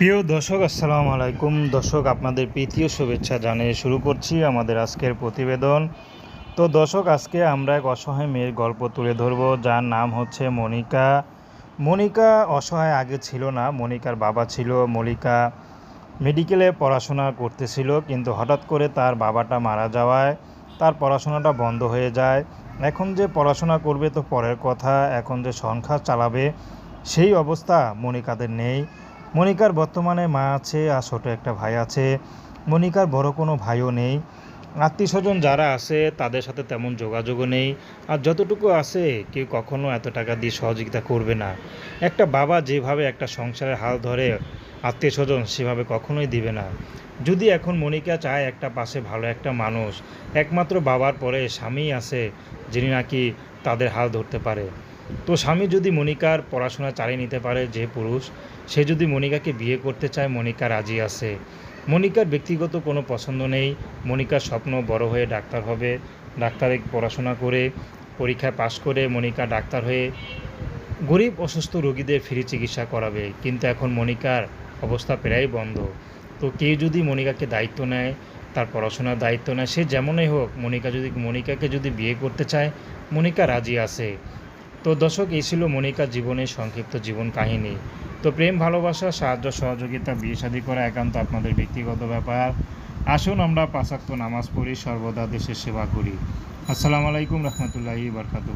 প্রিয় দর্শক, আসসালামু আলাইকুম। দর্শক, আপনাদের প্রীতীয় শুভেচ্ছা জানিয়ে শুরু করছি আমাদের আজকের প্রতিবেদন। তো দর্শক, আজকে আমরা এক অসহায় মেয়ের গল্প তুলে ধরব, যার নাম হচ্ছে মনিকা। মনিকা অসহায় আগে ছিল না, মনিকার বাবা ছিল। মনিকা মেডিকেলে পড়াশোনা করতেছিল, কিন্তু হঠাৎ করে তার বাবাটা মারা যাওয়ায় তার পড়াশোনাটা বন্ধ হয়ে যায়। এখন যে পড়াশোনা করবে তো পরের কথা, এখন যে সংখ্যা চালাবে, সেই অবস্থা মনিকাদের নেই। মনিকার বর্তমানে মা আছে আর ছোট একটা ভাই আছে। মনিকার বড় কোনো ভাইও নেই। আত্মীয় স্বজন যারা আছে, তাদের সাথে তেমন যোগাযোগও নেই। আর যতটুকু আছে, কেউ কখনো এত টাকা দিয়ে সহযোগিতা করবে না। একটা বাবা যেভাবে একটা সংসারের হাল ধরে আত্মীয় স্বজন সেভাবে কখনোই দিবে না। যদি এখন মনিকা চায় একটা পাশে ভালো একটা মানুষ, একমাত্র বাবার পরে স্বামী আছে, যিনি নাকি তাদের হাল ধরতে পারে। তো স্বামী যদি মনিকার পড়াশোনা চালিয়ে নিতে পারে, যে পুরুষ, সে যদি মনিকাকে বিয়ে করতে চায়, মনিকা রাজি আছে। মনিকার ব্যক্তিগত কোনো পছন্দ নেই, মনিকার স্বপ্ন বড় হয়ে ডাক্তার হবে। ডাক্তারে পড়াশোনা করে, পরীক্ষায় পাশ করে মনিকা ডাক্তার হয়ে গরিব, অসুস্থ রোগীদের ফ্রি চিকিৎসা করাবে। কিন্তু এখন মনিকার অবস্থা প্রায় বন্ধ। তো কেউ যদি মনিকাকে দায়িত্ব নেয়, তার পড়াশোনার দায়িত্ব নেয়, সে যেমনই হোক, মনিকা যদি, মনিকাকে যদি বিয়ে করতে চায়, মনিকা রাজি আছে। তো দর্শক, এই ছিল মনিকার জীবনের সংক্ষিপ্ত জীবন কাহিনী। তো প্রেম, ভালোবাসা, সাহায্য, সহযোগিতা, বিয়ে শাদী করা একান্ত আপনাদের ব্যক্তিগত ব্যাপার। আসুন আমরা পাশাক্ত নামাজ পড়ি, সর্বদা দেশের সেবা করি। আসসালামু আলাইকুম রহমতুল্লাহি বারকাতু